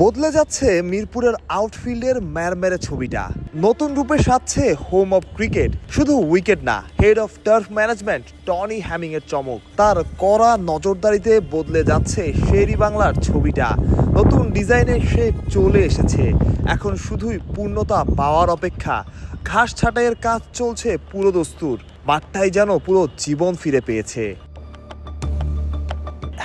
বদলে যাচ্ছে মিরপুরের আউটফিল্ডের ম্যারমেরে ছবিটা। নতুন রূপে সাজছে হোম অফ ক্রিকেট শুধু উইকেট না head of turf management Tony Hamming এর চমক। তার কড়া নজরদারিতে বদলে যাচ্ছে শেরি বাংলার ছবিটা। নতুন ডিজাইনের শেপ চলে এসেছে। এখন শুধুই পূর্ণতা পাওয়ার অপেক্ষা। ঘাস ছাঁটাইয়ের কাজ চলছে পুরো দস্তুর। মাঠটাই যেন পুরো জীবন ফিরে পেয়েছে।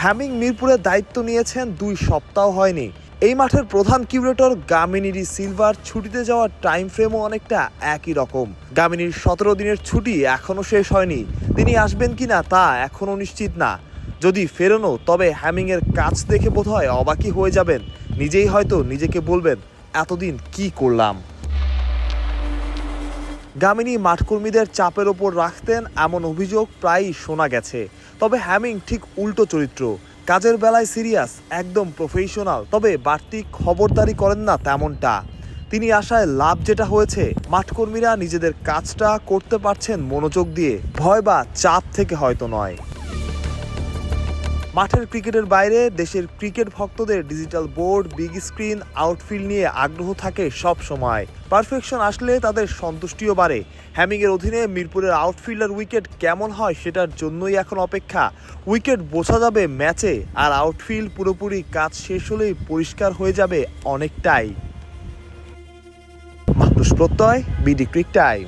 হ্যামিং মিরপুরের দায়িত্ব নিয়েছেন দুই সপ্তাহ হয়নি। এই মাঠের প্রধান কিউরেটর গামিনীর সিলভার ছুটিতে যাওয়ার টাইম ফ্রেমও অনেকটা একই রকম। গামিনীর সতেরো দিনের ছুটি এখনও শেষ হয়নি। তিনি আসবেন কিনা তা এখনও নিশ্চিত না। যদি ফেরনো, তবে হ্যামিংয়ের কাজ দেখে বোধহয় অবাকই হয়ে যাবেন। নিজেই হয়তো নিজেকে বলবেন, এতদিন কি করলাম? গামিনী মাঠকর্মীদের চাপের ওপর রাখতেন এমন অভিযোগ প্রায়ই শোনা গেছে। তবে হ্যামিং ঠিক উল্টো চরিত্র। কাজের বেলায় সিরিয়াস, একদম প্রফেশনাল, তবে বাড়তি খবরদারি করেন না তেমনটা। তিনি আশায় লাভ যেটা হয়েছে, মাঠকর্মীরা নিজেদের কাজটা করতে পারছেন মনোযোগ দিয়ে, ভয় বা চাপ থেকে হয়তো নয়। মাঠের ক্রিকেটের বাইরে দেশের ক্রিকেট ভক্তদের digital board, big screen, outfield নিয়ে আগ্রহ থাকে সব সময়। পারফেকশন আসলে তাদের সন্তুষ্টিও বাড়ে। হ্যামিংয়ের অধীনে মিরপুরের আউটফিল্ডার উইকেট কেমন হয় সেটার জন্যই এখন অপেক্ষা। উইকেট বোঝা যাবে ম্যাচে আর আউটফিল্ড পুরোপুরি কাজ শেষ হলেই পরিষ্কার হয়ে যাবে অনেকটাই। মাহরুষ প্রত্যয়, বিডি ক্রিক টাইম।